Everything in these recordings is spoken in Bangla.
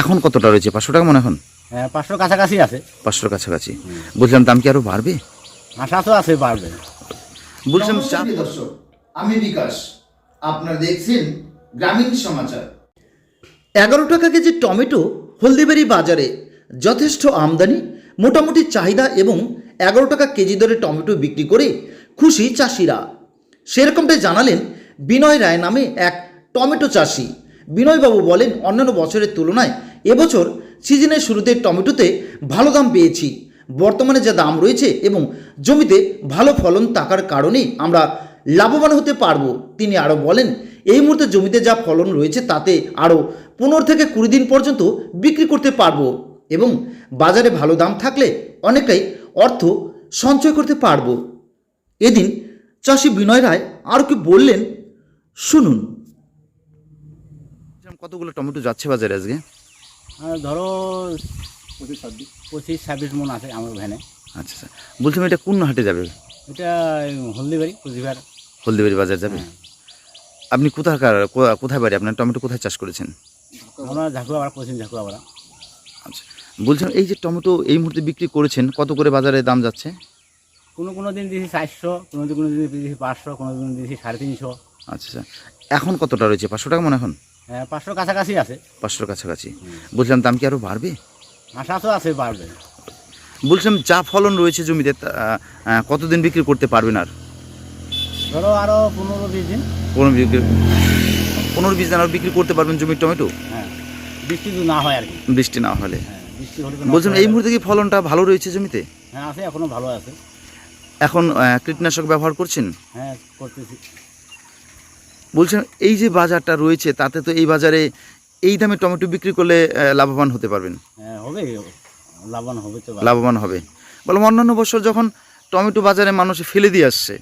এখন কতটা রয়েছে? পাঁচশো টাকা মনে এখন? হ্যাঁ পাঁচশোর কাছাকাছি আছে। পাঁচশোর কাছাকাছি। বলছিলাম দাম কি আরও বাড়বে? আশা তো আছে বাড়বে। বলছিলাম দর্শক আমি বিকাশ। আপনারা দেখছেন গ্রামীণ সমাচার। এগারো টাকা কেজি টমেটো হলদিবাড়ি বাজারে যথেষ্ট আমদানি মোটামুটি চাহিদা এবং এগারো টাকা কেজি দরে টমেটো বিক্রি করে খুশি চাষিরা। সেরকমটাই জানালেন বিনয় রায় নামে এক টমেটো চাষি। বিনয়বাবু বলেন, অন্যান্য বছরের তুলনায় এবছর সিজনের শুরুতে টমেটোতে ভালো দাম পেয়েছি। বর্তমানে যা দাম রয়েছে এবং জমিতে ভালো ফলন থাকার কারণে আমরা লাভবান হতে পারব। তিনি আরও বলেন, এই মুহূর্তে জমিতে যা ফলন রয়েছে তাতে আরও পনেরো থেকে কুড়ি দিন পর্যন্ত বিক্রি করতে পারব এবং বাজারে ভালো দাম থাকলে অনেকটাই অর্থ সঞ্চয় করতে পারব। এদিন চাষি বিনয় রায় আরও কি বললেন, শুনুন। কতগুলো টমেটো যাচ্ছে বাজারে আজকে? আর ধরো পঁচিশ ছাব্বিশ। পঁচিশ ছাব্বিশ মন আছে আমার ভ্যানে। আচ্ছা আচ্ছা। বলছিলাম এটা কোন হাটে যাবে? এটা হলদিবাড়ি কুচবিহার। হলদিবাড়ি বাজার যাবে? আপনি কোথাকার কো- কোথায় বাড়ি? আপনার টমেটো কোথায় চাষ করেছেন? আমরা ঝাঁকুয়াপাড়া পশ্চিম ঝাঁকুয়াপাড়া আচ্ছা। বলছিলাম এই যে টমেটো এই মুহূর্তে বিক্রি করেছেন কত করে বাজারে দাম যাচ্ছে? কোনো কোনো দিন দিয়েছি চারশো কোনো দিন কোনো দিন দিয়েছি পাঁচশো কোনো দিন দিয়েছি সাড়ে তিনশো। আচ্ছা আচ্ছা। এখন কতটা রয়েছে? পাঁচশো টাকা মনে এখন? হ্যাঁ পাঁচশোর কাছাকাছি আছে। পাঁচশোর কাছাকাছি। বলছিলাম দাম কি আরও বাড়বে? আশা তো আছে বাড়বে। বলছিলাম যা ফলন রয়েছে জমিতে কতদিন বিক্রি করতে পারবেন আর? ধরো আরও পনেরো বিশ দিন। পনেরো বিক্রি পনেরো বিশ দিন আর বিক্রি করতে পারবেন জমির টমেটো? হ্যাঁ বৃষ্টি তো না হয় আর কি। বৃষ্টি না হলে। হ্যাঁ বলছিলাম এই। মুহূর্তে কি ফলনটা ভালো রয়েছে জমিতে? হ্যাঁ আছে এখনও ভালো আছে। এখন কীটনাশক ব্যবহার করছেন? হ্যাঁ করতেছি। বলছেন এই যে বাজারটা রয়েছে তাতে তো এই বাজারে এই দামে টমেটো বিক্রি করলে লাভবান হতে পারবেন। হ্যাঁ হবে লাভবান হবে তো লাভবান হবে। বললাম অন্যান্য বছর যখন টমেটো বাজারে মানুষ ফেলে দিয়ে আসছে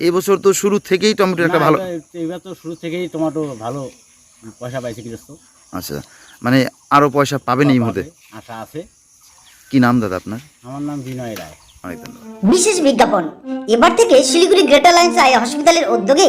এই বছর তো শুরু থেকেই টমেটো একটা ভালো এবার- তো শুরু থেকেই টমেটো ভালো পয়সা পাইছে গৃহস্থ। আচ্ছা মানে আরও পয়সা পাবেন এই মুহূর্তে। পাবে, আশা আছে। কি নাম দাদা আপনার? আমার নাম বিনয় রায়। বিশেষ বিজ্ঞাপন। এবার থেকে শিলিগুড়ি গ্রেটার লাইন্স আই হসপিটালের উদ্যোগে